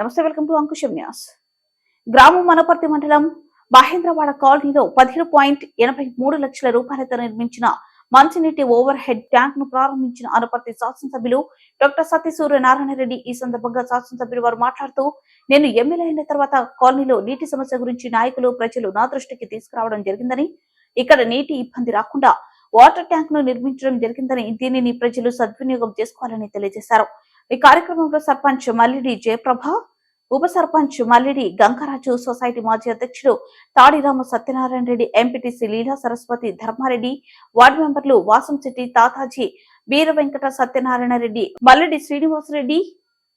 నమస్తే welcome to Ankusam news. గ్రామం మనపర్తి మండలం మహేంద్రవాడ కాలనీలో పదిహేను పాయింట్ ఎనభై మూడు లక్షల రూపాయలతో నిర్మించిన మంచినీటి ఓవర్ హెడ్ ట్యాంక్ను ప్రారంభించిన అనపర్తి శాసనసభ్యులు డాక్టర్ సత్యసూర్య నారాయణ రెడ్డి ఈ సందర్భంగా శాసనసభ్యులు వారు మాట్లాడుతూ నేను ఎమ్మెల్యే అయిన తర్వాత కాలనీలో నీటి సమస్య గురించి నాయకులు ప్రజలు నా దృష్టికి తీసుకురావడం జరిగిందని ఇక్కడ నీటి ఇబ్బంది రాకుండా వాటర్ ట్యాంక్ను నిర్మించడం జరిగిందని దీనిని ప్రజలు సద్వినియోగం చేసుకోవాలని తెలియజేశారు. ఈ కార్యక్రమంలో సర్పంచ్ మల్లిడి జయప్రభ ఉప సర్పంచ్ మల్లిడి గంగరాజు సొసైటీ మాజీ అధ్యక్షుడు తాడిరామ సత్యనారాయణ రెడ్డి ఎంపీటీసీ లీలా సరస్వతి ధర్మారెడ్డి వార్డు మెంబర్లు వాసంశెట్టి తాతాజీ వీర వెంకట సత్యనారాయణ రెడ్డి మల్లిడి శ్రీనివాసరెడ్డి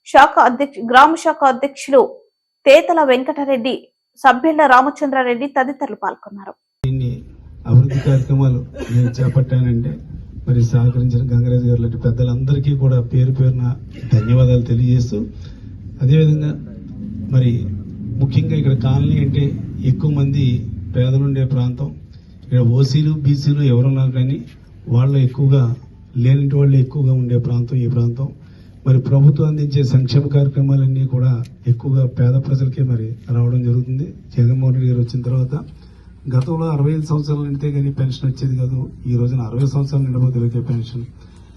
శాఖ అధ్యక్ష గ్రామ శాఖ అధ్యక్షులు తేతల వెంకటరెడ్డి సభ్యుల రామచంద్రారెడ్డి తదితరులు పాల్గొన్నారు. అభివృద్ధి కార్యక్రమాలు నేను చేపట్టానంటే మరి సహకరించిన గంగరాజు గారు లాంటి పెద్దలందరికీ కూడా పేరు పేరున ధన్యవాదాలు తెలియజేస్తూ అదేవిధంగా మరి ముఖ్యంగా ఇక్కడ కాలనీ అంటే ఎక్కువ మంది పేదలుండే ప్రాంతం. ఇక్కడ ఓసీలు బీసీలు ఎవరున్నారు కానీ వాళ్ళు ఎక్కువగా లేనిటి వాళ్ళు ఎక్కువగా ఉండే ప్రాంతం ఈ ప్రాంతం. మరి ప్రభుత్వం అందించే సంక్షేమ కార్యక్రమాలన్నీ కూడా ఎక్కువగా పేద ప్రజలకే మరి రావడం జరుగుతుంది. జగన్మోహన్ రెడ్డి గారు వచ్చిన తర్వాత గతంలో అరవై ఐదు సంవత్సరాలు నిండితే కానీ పెన్షన్ వచ్చేది కాదు. ఈ రోజున అరవై సంవత్సరాలు నిండబోతే పెన్షన్.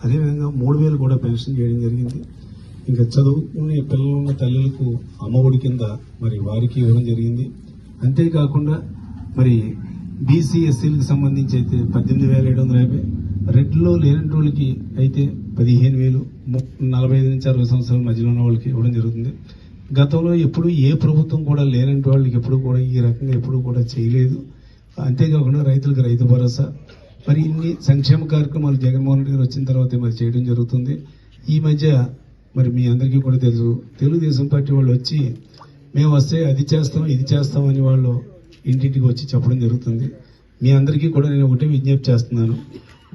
అదేవిధంగా మూడు వేలు కూడా పెన్షన్ చేయడం జరిగింది. ఇంకా చదువుకునే పిల్లలు ఉన్న తల్లులకు అమ్మఒడి కింద మరి వారికి ఇవ్వడం జరిగింది. అంతేకాకుండా మరి బీసీ ఎస్సీలకు సంబంధించి అయితే పద్దెనిమిది వేల ఏడు వందల యాభై రెడ్లో లేని వాళ్ళకి అయితే పదిహేను వేలు ము- నలభై ఐదు నుంచి అరవై సంవత్సరాల మధ్యలో ఉన్న వాళ్ళకి ఇవ్వడం జరుగుతుంది. గతంలో ఎప్పుడు ఏ ప్రభుత్వం కూడా లేనంటి వాళ్ళకి ఎప్పుడు కూడా ఈ రకంగా ఎప్పుడు కూడా చేయలేదు. అంతేకాకుండా రైతులకు రైతు భరోసా మరి ఇన్ని సంక్షేమ కార్యక్రమాలు జగన్మోహన్ రెడ్డి గారు వచ్చిన తర్వాత మరి చేయడం జరుగుతుంది. ఈ మధ్య మరి మీ అందరికీ కూడా తెలుసు. తెలుగుదేశం పార్టీ వాళ్ళు వచ్చి మేము వస్తే అది చేస్తాం ఇది చేస్తాం అని వాళ్ళు ఇంటింటికి వచ్చి చెప్పడం జరుగుతుంది. మీ అందరికీ కూడా నేను ఒకటే విజ్ఞప్తి చేస్తున్నాను.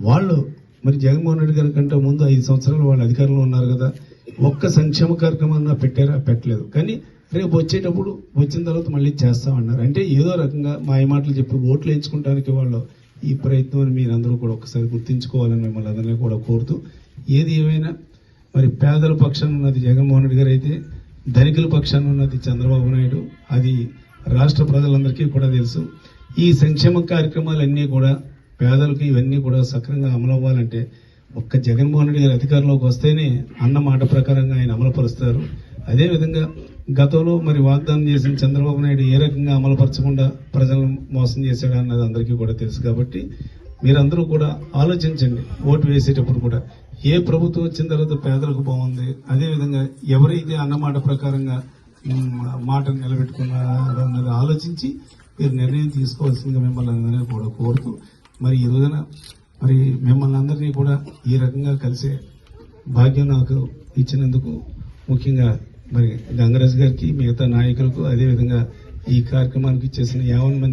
వాళ్ళు మరి జగన్మోహన్ రెడ్డి గారి కంటే ముందు ఐదు సంవత్సరాలు వాళ్ళు అధికారంలో ఉన్నారు కదా ఒక్క సంక్షేమ కార్యక్రమాన్ని పెట్టారా? పెట్టలేదు. కానీ రేపు వచ్చేటప్పుడు వచ్చిన తర్వాత మళ్ళీ చేస్తామన్నారు అంటే ఏదో రకంగా మాయ మాటలు చెప్పి ఓట్లు వేయించుకోవడానికి వాళ్ళు ఈ ప్రయత్నం అని మీరందరూ కూడా ఒకసారి గుర్తించుకోవాలని మిమ్మల్ని అందరినీ కూడా కోరుతూ ఏది ఏమైనా మరి పేదల పక్షాన ఉన్నది జగన్మోహన్ రెడ్డి గారు అయితే ధనికుల పక్షాన ఉన్నది చంద్రబాబు నాయుడు అది రాష్ట్ర ప్రజలందరికీ కూడా తెలుసు. ఈ సంక్షేమ కార్యక్రమాలన్నీ కూడా పేదలకు ఇవన్నీ కూడా సక్రమంగా అమలు అవ్వాలంటే ఒక్క జగన్మోహన్ రెడ్డి గారు అధికారంలోకి వస్తేనే అన్న మాట ప్రకారంగా ఆయన అమలుపరుస్తారు. అదేవిధంగా గతంలో మరి వాగ్దానం చేసిన చంద్రబాబు నాయుడు ఏ రకంగా అమలుపరచకుండా ప్రజలను మోసం చేశాడు అన్నది అందరికీ కూడా తెలుసు కాబట్టి మీరందరూ కూడా ఆలోచించండి. ఓటు వేసేటప్పుడు కూడా ఏ ప్రభుత్వం వచ్చిన తర్వాత పేదలకు బాగుంది? అదేవిధంగా ఎవరైతే అన్నమాట ప్రకారంగా మాటను నిలబెట్టుకున్నారన్నది ఆలోచించి మీరు నిర్ణయం తీసుకోవాల్సిందిగా మిమ్మల్ని అందరినీ కూడా కోరుతూ మరి ఈ రోజున మరి మిమ్మల్ని అందరినీ కూడా ఈ రకంగా కలిసే భాగ్యం నాకు ఇచ్చినందుకు ముఖ్యంగా మరి గంగరాజు గారికి మిగతా నాయకులకు అదేవిధంగా ఈ కార్యక్రమానికి ఇచ్చేసిన యావన్ మంది